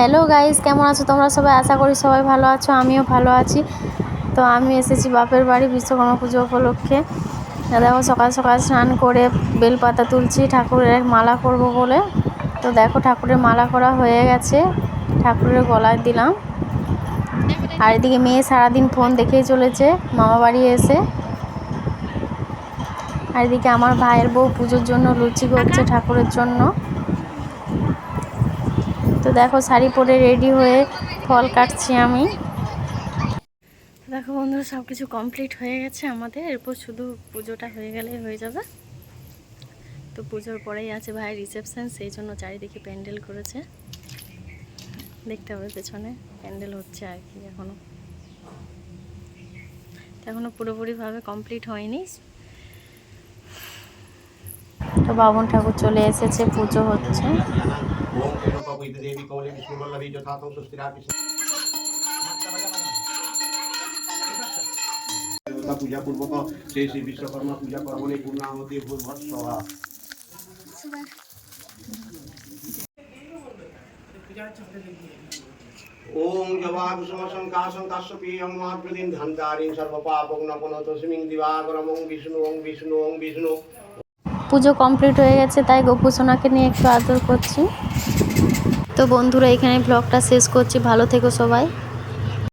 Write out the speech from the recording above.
Hello guys কেমন আছো? তোমরা সবাই আশা করি সবাই ভালো আছো, আমিও ভালো আছি। তো আমি এসেছি বাপের বাড়ি বিশ্বকর্মা পুজো উপলক্ষে। দেখো, সকাল সকাল স্নান করে বেলপাতা তুলছি, ঠাকুরের মালা করব বলে। তো দেখো, ঠাকুরের মালা করা হয়ে গেছে, ঠাকুরের গলায় দিলাম। আর এদিকে মেয়ে সারাদিন ফোন দেখেই চলেছে, মামা বাড়ি এসে। আর এদিকে আমার ভাইয়ের বউ পুজোর জন্য লুচি করছে ঠাকুরের জন্য। তো দেখো শাড়ি পরে রেডি হয়ে ফল কাটছি আমি। দেখো বন্ধুরা সব কিছু কমপ্লিট হয়ে গেছে আমাদের। এরপর শুধু পুজোটা হয়ে গেলেই হয়ে যাবে। তো পুজোর পরেই আছে ভাই রিসেপশন সেই জন্য চারিদিকে প্যান্ডেল করেছে। দেখতে হবে পেছনে, প্যান্ডেল হচ্ছে আর কি এখনও এখনও পুরোপুরিভাবে কমপ্লিট হয়নি। তো বাবন ঠাকুর চলে এসেছে, পুজো হচ্ছে। देवी कौले विष्णुवल्लभी यथातं सुस्थिरा দেবতা পূজা পূর্বক শ্রী শ্রী বিশ্বকর্মা পূজা কর্মণি পূর্ণাহতি ভূর্ভৎসভা ওম জবাকুসুমশঙ্কাশং কাশ্যপীয়ং মহাপ্রদীন ধন্তারিং সর্বপাপং নপনতস্মিং দিবাকরম ওং বিষ্ণু ওং বিষ্ণু ওং বিষ্ণু পুজো কমপ্লিট হয়ে গেছে তাই গোপু সোনাকে নিয়ে একটু আদর করছি তো বন্ধুরা এখানে ব্লগটা শেষ করছি। ভালো থেকো সবাই।